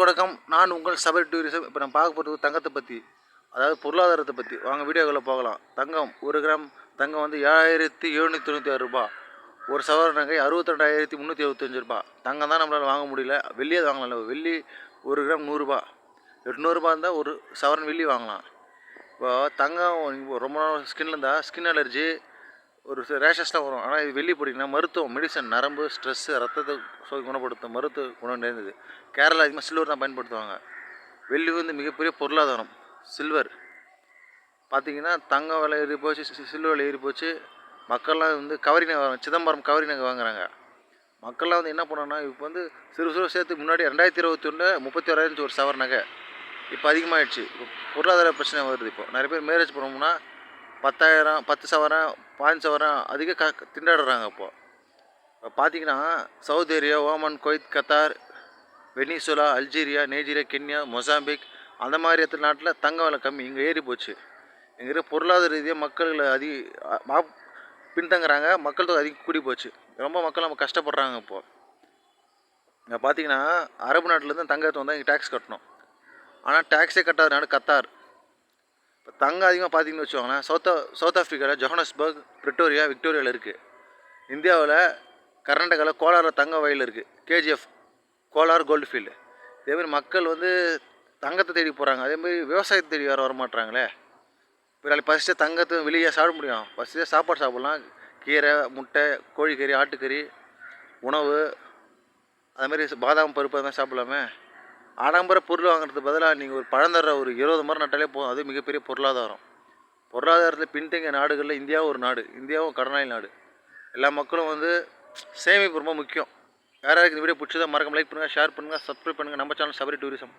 வணக்கம். நான் உங்கள் சபரி டூரிசம் இப்போ நான் பார்க்க போகிறது தங்கத்தை பற்றி அதாவது பொருளாதாரத்தை பற்றி வாங்க வீடியோக்குள்ளே போகலாம். தங்கம் ஒரு கிராம் தங்கம் வந்து ஏழாயிரத்தி எழுநூற்றி தொண்ணூற்றி ஆறு ரூபா. ஒரு சவர நகை அறுபத்தி ரெண்டாயிரத்தி முந்நூற்றி எழுபத்தஞ்சு ரூபா. தங்கம் தான் நம்மளால் வாங்க முடியல. வெள்ளியே வாங்கலாம். வெள்ளி ஒரு கிராம் நூறுரூபா எட்நூறுபா இருந்தால் ஒரு சவரன் வெள்ளி வாங்கலாம். இப்போ தங்கம் இப்போ ரொம்ப நாள் ஸ்கின்ல இருந்தால் ஸ்கின் அலர்ஜி ஒரு ரேஷஸ்லாம் வரும். ஆனால் இது வெள்ளி போட்டிங்கன்னா மருத்துவம் மெடிசன் நரம்பு ஸ்ட்ரெஸ்ஸு ரத்தத்தை சோதி குணப்படுத்தும் மருத்துவ குணம் நிறைந்தது. கேரளா அதிகமாக சில்வர் தான் பயன்படுத்துவாங்க. வெள்ளி வந்து மிகப்பெரிய பொருளாதாரம். சில்வர் பார்த்தீங்கன்னா தங்கம் விலை ஏறி போச்சு சில்வர் விலை ஏறி போச்சு. மக்கள்லாம் வந்து கவரி நகை வாங்க சிதம்பரம் கவரி நகை வாங்குறாங்க. மக்கள்லாம் வந்து என்ன பண்ணோன்னா இப்போ வந்து சிறு சிறு சேர்த்து முன்னாடி ரெண்டாயிரத்தி இருபத்தி ஒன்று முப்பத்தி ஓராயிரம் ஒரு சவர் நகை. இப்போ அதிகமாகிடுச்சு இப்போ பொருளாதார பிரச்சனை வருது இப்போ. நிறைய பேர் மேரேஜ் பண்ணோம்னா பத்தாயிரம் பத்து சவரம் பாஞ்சு சவரம் அதிக க திண்டாடுறாங்க இப்போது இப்போ பார்த்தீங்கன்னா Saudi area Oman Kuwait Qatar Venezuela Algeria Nigeria Kenya Mozambique அந்த மாதிரி எத்தனை நாட்டில் தங்க விலை கம்மி இங்கே ஏறி போச்சு. இங்கே பொருளாதார ரீதியாக மக்கள் அதிக மா- பின்தங்குறாங்க. மக்கள் தொகை அதிகம் கூடி போச்சு. ரொம்ப மக்கள் நம்ம கஷ்டப்படுறாங்க இப்போது இங்கே பார்த்தீங்கன்னா அரபு நாட்டிலேருந்து தங்கத்தை வந்தால் இங்கே டேக்ஸ் கட்டணும். ஆனால் டேக்ஸே கட்டாத நாடு கத்தார் இப்போ தங்கம் அதிகமாக பார்த்தீங்கன்னு வச்சுக்கோங்களேன் சவுத் சவுத் ஆஃப்ரிக்காவில் ஜொஹனஸ்பர்க் பிரிட்டோரியா விக்டோரியாவில் இருக்குது இந்தியாவில் கர்நாடகாவில் கோலாரில் தங்க வயல் இருக்குது கேஜிஎஃப் கோலார் கோல்டு ஃபீல்டு இதேமாதிரி மக்கள் வந்து தங்கத்தை தேடி போகிறாங்க அதேமாதிரி விவசாயத்தை தேடி வேறு வர மாட்றாங்களே பிறகு ஃபஸ்ட்டு தங்கத்தை வெளியே சாப்பிட முடியும். ஃபஸ்ட்டு சாப்பாடு சாப்பிட்லாம். கீரை முட்டை கோழிக்கறி ஆட்டுக்கறி உணவு அதுமாதிரி பாதாம் பருப்பு அதெல்லாம் சாப்பிடலாமே? ஆடம்பர பொருள் வாங்குறதுக்கு பதிலாக நீங்கள் ஒரு பழம் தர்ற ஒரு இருபது மரம் நட்டாலே போதும். அது மிகப்பெரிய பொருளாதாரம். பொருளாதாரத்தில் பின்தங்கிய நாடுகளில் இந்தியாவும் ஒரு நாடு. இந்தியாவும் கடனாளி நாடு. எல்லா மக்களும் வந்து சேமிப்பு ரொம்ப முக்கியம். யாராவது இந்த வீடியோ பிடிச்சதா மறக்காம லைக் பண்ணுங்கள் ஷேர் பண்ணுங்கள் சப்ஸ்கிரைப் பண்ணுங்கள் நம்ம சேனல் சபரி டூரிசம்